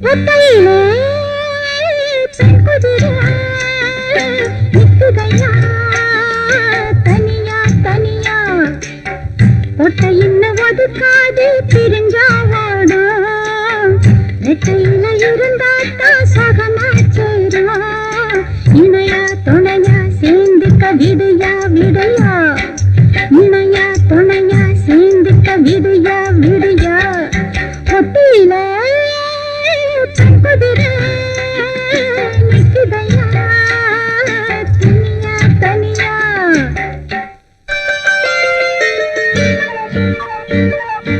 ஒத்தையிலே பெண் தனியா தனியா தொட்ட ஒதுக்காது பிரிஞ்சா நெட்டையில இருந்தாத்தான் சகமா Música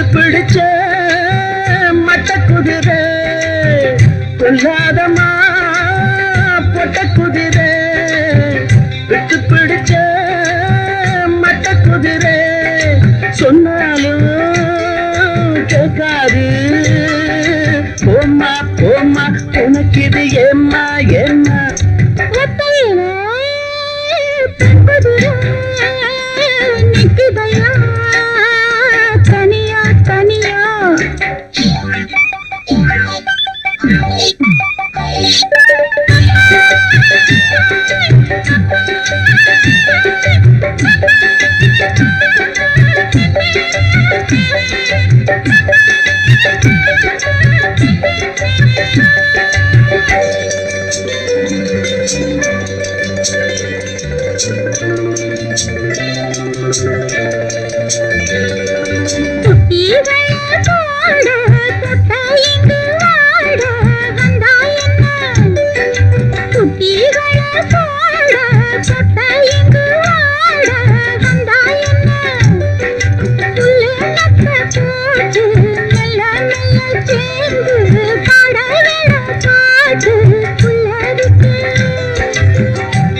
பிடிச்சு பிடிச்ச மட்ட குதிரை. கொல்லாதமா பொட்ட குதிரை. பிடிச்சு பிடிச்ச மட்ட குதிரை. சொன்னாலும் கேட்காது. போமா போமா உனக்கு இது ஏமா ஏமா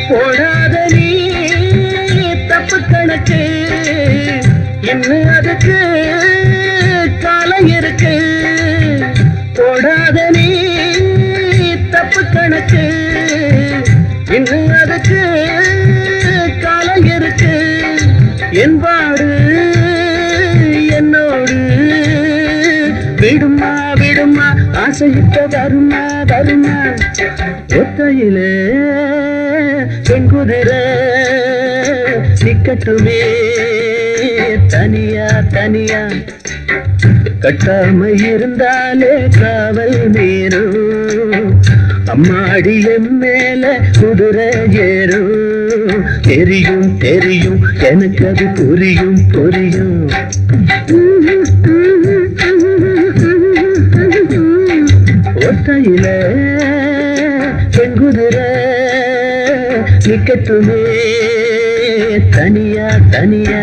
போடாத நீ தப்பு கணக்கு. இன்னும் அதுக்கு காலம் இருக்கு? போடாத நீ தப்பு கணக்கு. இன்னும் அதுக்கு காலம் இருக்கு? என்பாடு ஆசையிட்ட வருமா வருமா ஒத்தையிலே பெண் பெண்குதிரை நிக்கட்டுமே. தனியா தனியா. கட்டாமை இருந்தாலே காவல் மீறும் அம்மாடி மேல குதிரை ஏறும். தெரியும் தெரியும் எனக்கு அது புரியும் புரியும். ஒத்தையில பெண்குதிரை நிக்கட்டுமே தனியா தனியா.